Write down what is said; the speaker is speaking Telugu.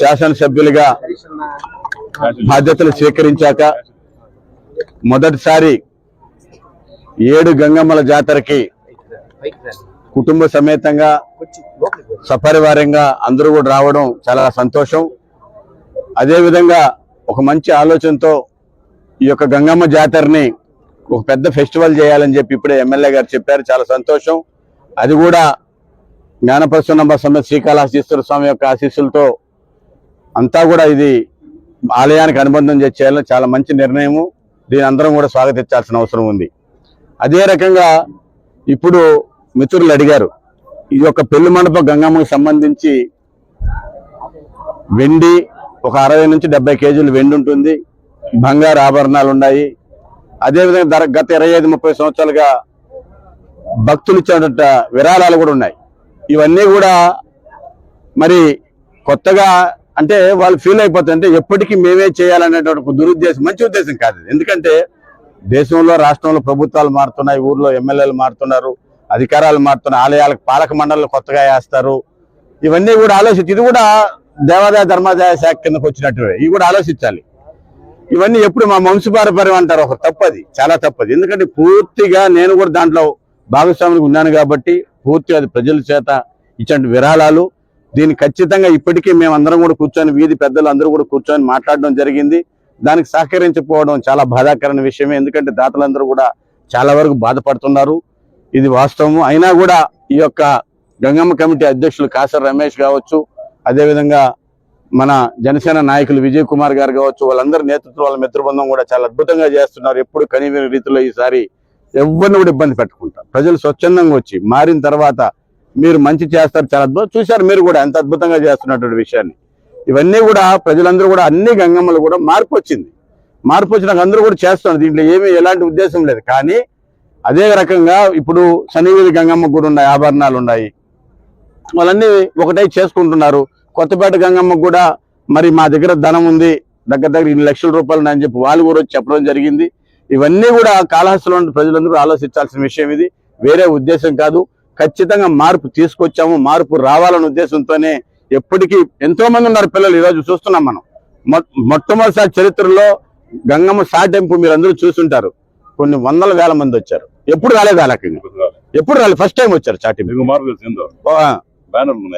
శాసనసభ్యులుగా బాధ్యతలు స్వీకరించాక మొదటిసారి ఏడు గంగమ్మల జాతరకి కుటుంబ సమేతంగా సపరివారంగా అందరూ కూడా రావడం చాలా సంతోషం. అదేవిధంగా ఒక మంచి ఆలోచనతో ఈ యొక్క గంగమ్మ జాతరని ఒక పెద్ద ఫెస్టివల్ చేయాలని చెప్పి ఇప్పుడే ఎమ్మెల్యే గారు చెప్పారు. చాలా సంతోషం. అది కూడా జ్ఞానప్రసన్న సమేత శ్రీకాళహస్తీశ్వర స్వామి యొక్క ఆశీస్సులతో అంతా కూడా ఇది ఆలయానికి అనుబంధం చేయాలని చాలా మంచి నిర్ణయము. దీని అందరం కూడా స్వాగతించాల్సిన అవసరం ఉంది. అదే రకంగా ఇప్పుడు మిత్రులు అడిగారు ఈ యొక్క పెళ్ళి మండప గంగమ్మకు సంబంధించి వెండి ఒక అరవై నుంచి డెబ్బై కేజీలు వెండి ఉంటుంది బంగారు ఆభరణాలు ఉన్నాయి. అదేవిధంగా ధర గత ఇరవై ఐదు ముప్పై సంవత్సరాలుగా భక్తులు ఇచ్చినటువంటి విరాళాలు కూడా ఉన్నాయి. ఇవన్నీ కూడా మరి కొత్తగా అంటే వాళ్ళు ఫీల్ అయిపోతారు అంటే ఎప్పటికీ మేమే చేయాలనేటువంటి దురుద్దేశం మంచి ఉద్దేశం కాదు ఎందుకంటే దేశంలో రాష్ట్రంలో ప్రభుత్వాలు మారుతున్నాయి ఊర్లో ఎమ్మెల్యేలు మారుతున్నారు అధికారాలు మారుతున్నాయి ఆలయాలకు పాలక మండళ్ళు కొత్తగా వేస్తారు. ఇవన్నీ కూడా ఆలోచించి ఇది కూడా దేవాదాయ ధర్మాదాయ శాఖ కిందకు వచ్చినట్టు. ఇవి కూడా ఆలోచించాలి. ఇవన్నీ ఎప్పుడు మా వంశపారపర్యం అంటారు ఒక తప్పది చాలా తప్పది. ఎందుకంటే పూర్తిగా నేను కూడా దాంట్లో భాగస్వామికి ఉన్నాను కాబట్టి పూర్తిగా అది ప్రజల చేత ఇచ్చిన విరాళాలు. దీన్ని ఖచ్చితంగా ఇప్పటికీ మేము అందరం కూడా కూర్చొని వీధి పెద్దలు అందరూ కూడా కూర్చొని మాట్లాడడం జరిగింది. దానికి సహకరించకపోవడం చాలా బాధాకరమైన విషయమే. ఎందుకంటే దాతలందరూ కూడా చాలా వరకు బాధపడుతున్నారు. ఇది వాస్తవము. అయినా కూడా ఈ యొక్క గంగమ్మ కమిటీ అధ్యక్షులు కాసర్ రమేష్ కావచ్చు అదేవిధంగా మన జనసేన నాయకులు విజయ్ కుమార్ గారు కావచ్చు వాళ్ళందరి నేతృత్వం వాళ్ళ మిత్రబృందం కూడా చాలా అద్భుతంగా చేస్తున్నారు. ఎప్పుడు కనివిని రీతిలో ఈసారి ఎవరిని కూడా ఇబ్బంది పెట్టుకుంటారు ప్రజలు స్వచ్ఛందంగా వచ్చి మారిన తర్వాత మీరు మంచి చేస్తారు చాలా అద్భుతం. చూశారు మీరు కూడా ఎంత అద్భుతంగా చేస్తున్నటువంటి విషయాన్ని. ఇవన్నీ కూడా ప్రజలందరూ కూడా అన్ని గంగమ్మలు కూడా మార్పు వచ్చింది. మార్పు వచ్చినాక అందరూ కూడా చేస్తున్నారు. దీంట్లో ఏమీ ఎలాంటి ఉద్దేశం లేదు. కానీ అదే రకంగా ఇప్పుడు శనివేది గంగమ్మ కూడా ఉన్నాయి ఆభరణాలు ఉన్నాయి. వాళ్ళన్నీ ఒకటే చేసుకుంటున్నారు. కొత్తపేట గంగమ్మ కూడా మరి మా దగ్గర ధనం ఉంది. దగ్గర దగ్గర ఇన్ని లక్షల రూపాయలు అని చెప్పి వాళ్ళు కూడా వచ్చి చెప్పడం జరిగింది. ఇవన్నీ కూడా కాళహస్తిలో ప్రజలందరూ ఆలోచించాల్సిన విషయం ఇది. వేరే ఉద్దేశం కాదు. ఖచ్చితంగా మార్పు తీసుకొచ్చాము మార్పు రావాలనే ఉద్దేశంతోనే ఎప్పటికీ ఎంతో మంది ఉన్నారు పిల్లలు ఈరోజు చూస్తున్నాం మనం. మొట్టమొదటిసారి చరిత్రలో గంగమ్మ సాటింపు మీరు అందరూ చూసుంటారు. కొన్ని వందల వేల మంది వచ్చారు. ఎప్పుడు రాలేదు రకంగా ఎప్పుడు రాలేదు. ఫస్ట్ టైం వచ్చారు చాటింపు.